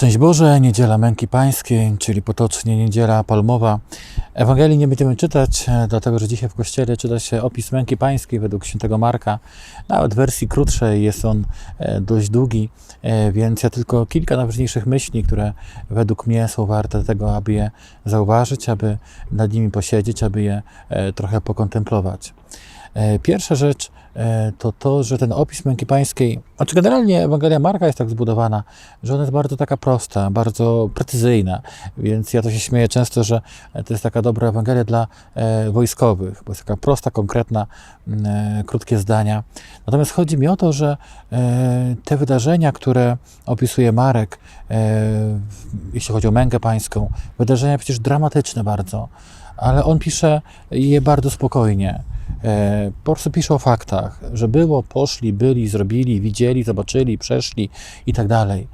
Szczęść Boże, Niedziela Męki Pańskiej, czyli potocznie Niedziela Palmowa. Ewangelii nie będziemy czytać, e, dlatego że dzisiaj w Kościele czyta się opis Męki Pańskiej według świętego Marka. Nawet w wersji krótszej jest on e, dość długi, e, więc ja tylko kilka najważniejszych myśli, które według mnie są warte tego, aby je zauważyć, aby nad nimi posiedzieć, aby je trochę pokontemplować. Pierwsza rzecz to to, że ten opis męki pańskiej, znaczy generalnie Ewangelia Marka jest tak zbudowana, że ona jest bardzo taka prosta, bardzo precyzyjna, więc ja to się śmieję często, że to jest taka dobra Ewangelia dla e, wojskowych, bo jest taka prosta, konkretna, m, e, krótkie zdania. Natomiast chodzi mi o to, że e, te wydarzenia, które opisuje Marek, e, jeśli chodzi o mękę pańską, wydarzenia przecież dramatyczne bardzo, ale on pisze je bardzo spokojnie. E, po prostu pisze o faktach, że było, poszli, byli, zrobili, widzieli, zobaczyli, przeszli i tak dalej.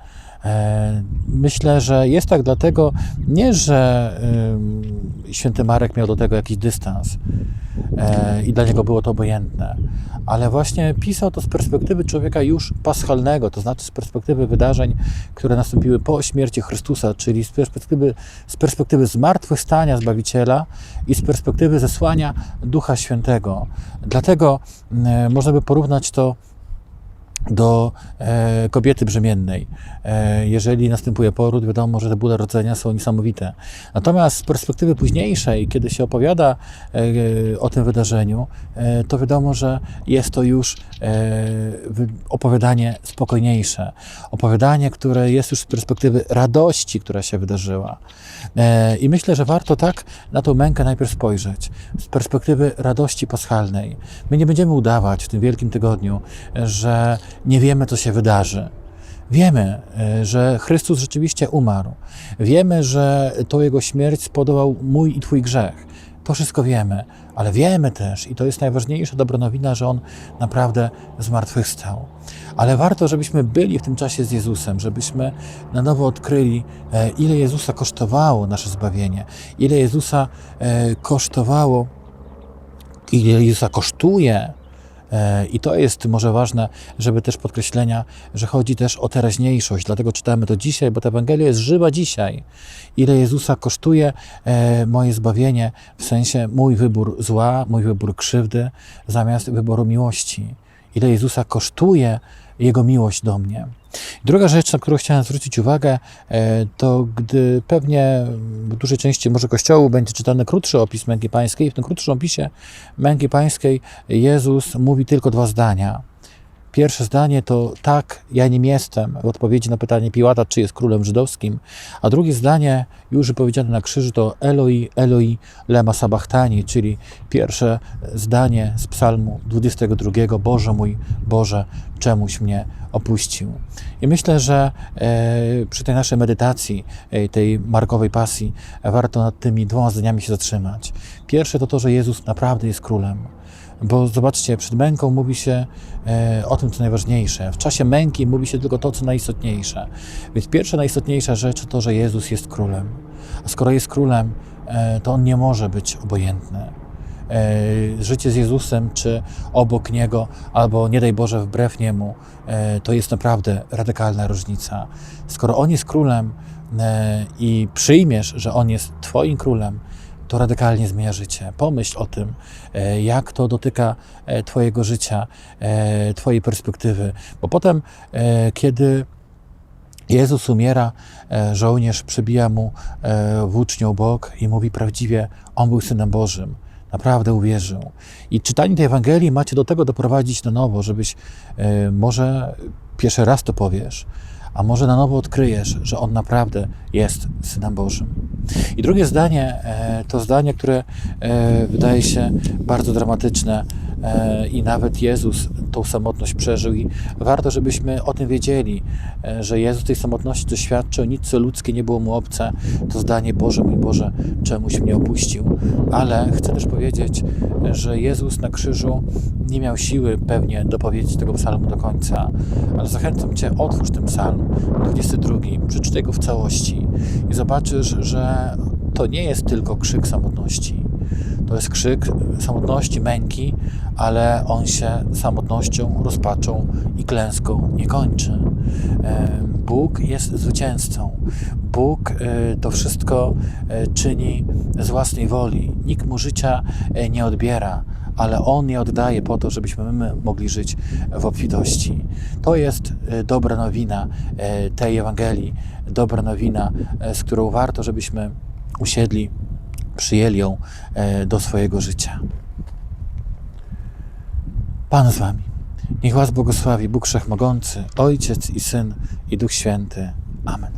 E, Myślę, że jest tak dlatego, nie że święty Marek miał do tego jakiś dystans e, i dla niego było to obojętne, ale właśnie pisał to z perspektywy człowieka już paschalnego, to znaczy z perspektywy wydarzeń, które nastąpiły po śmierci Chrystusa, czyli z perspektywy, z perspektywy zmartwychwstania Zbawiciela i z perspektywy zesłania Ducha Świętego. Dlatego można by porównać to do e, kobiety brzemiennej. E, jeżeli następuje poród, wiadomo, że te bóle rodzenia są niesamowite. Natomiast z perspektywy późniejszej, kiedy się opowiada e, o tym wydarzeniu, e, to wiadomo, że jest to już e, opowiadanie spokojniejsze. Opowiadanie, które jest już z perspektywy radości, która się wydarzyła. E, I myślę, że warto tak na tą mękę najpierw spojrzeć, z perspektywy radości paschalnej. My nie będziemy udawać w tym Wielkim Tygodniu, że nie wiemy, co się wydarzy. Wiemy, e, że Chrystus rzeczywiście umarł. Wiemy, że to Jego śmierć spodobał mój i Twój grzech. To wszystko wiemy, ale wiemy też, i to jest najważniejsza dobra nowina, że On naprawdę zmartwychwstał. Ale warto, żebyśmy byli w tym czasie z Jezusem, żebyśmy na nowo odkryli, e, ile Jezusa kosztowało nasze zbawienie, ile Jezusa e, kosztowało, ile Jezusa kosztuje. E, I to jest może ważne, żeby też podkreślenia, że chodzi też o teraźniejszość. Dlatego czytamy to dzisiaj, bo ta Ewangelia jest żywa dzisiaj. Ile Jezusa kosztuje e, moje zbawienie, w sensie mój wybór zła, mój wybór krzywdy, zamiast wyboru miłości. Ile Jezusa kosztuje Jego miłość do mnie. Druga rzecz, na którą chciałem zwrócić uwagę, e, to gdy pewnie w dużej części może Kościołu będzie czytany krótszy opis męki pańskiej, w tym krótszym opisie męki pańskiej Jezus mówi tylko dwa zdania. Pierwsze zdanie to tak, ja nim jestem, w odpowiedzi na pytanie Piłata, czy jest królem żydowskim, a drugie zdanie, już wypowiedziane na krzyżu, to Eloi, Eloi, lema sabachthani, czyli pierwsze zdanie z psalmu 22, Boże mój, Boże, czemuś mnie opuścił. I myślę, że e, przy tej naszej medytacji, e, tej markowej pasji, warto nad tymi dwoma zdaniami się zatrzymać. Pierwsze to to, że Jezus naprawdę jest królem. Bo zobaczcie, przed męką mówi się e, o tym, co najważniejsze. W czasie męki mówi się tylko to, co najistotniejsze. Więc pierwsza najistotniejsza rzecz to że Jezus jest królem. A skoro jest królem, e, to on nie może być obojętny. E, życie z Jezusem, czy obok Niego, albo nie daj Boże wbrew Niemu, to jest naprawdę radykalna różnica. Skoro On jest królem i przyjmiesz, że On jest Twoim królem, to radykalnie zmienia życie. Pomyśl o tym, e, jak to dotyka e, Twojego życia, e, Twojej perspektywy, bo potem, kiedy Jezus umiera, żołnierz przybija mu włócznią bok i mówi prawdziwie, On był Synem Bożym. Naprawdę uwierzył. I czytanie tej Ewangelii macie do tego doprowadzić na nowo, żebyś może pierwszy raz to powiesz, a może na nowo odkryjesz, że On naprawdę jest Synem Bożym. I drugie zdanie e, to zdanie, które e, wydaje się bardzo dramatyczne e, i nawet Jezus tą samotność przeżył i warto, żebyśmy o tym wiedzieli, że Jezus tej samotności doświadczył, nic co ludzkie nie było mu obce, to zdanie Boże mój Boże, czemuś mnie opuścił. Ale chcę też powiedzieć, że Jezus na krzyżu nie miał siły pewnie dopowiedzieć tego psalmu do końca, ale zachęcam Cię, otwórz ten psalm, 22, przeczytaj go w całości i zobaczysz, że to nie jest tylko krzyk samotności. To jest krzyk samotności, męki, ale on się samotnością, rozpaczą i klęską nie kończy. Bóg jest zwycięzcą. Bóg e, to wszystko e, czyni z własnej woli. Nikt mu życia e, nie odbiera, ale On je oddaje po to, żebyśmy my mogli żyć w obfitości. To jest e, dobra nowina e, tej Ewangelii, dobra nowina, e, z którą warto, żebyśmy usiedli, przyjęli ją do swojego życia. Pan z Wami. Niech Was błogosławi Bóg Wszechmogący, Ojciec i Syn i Duch Święty. Amen.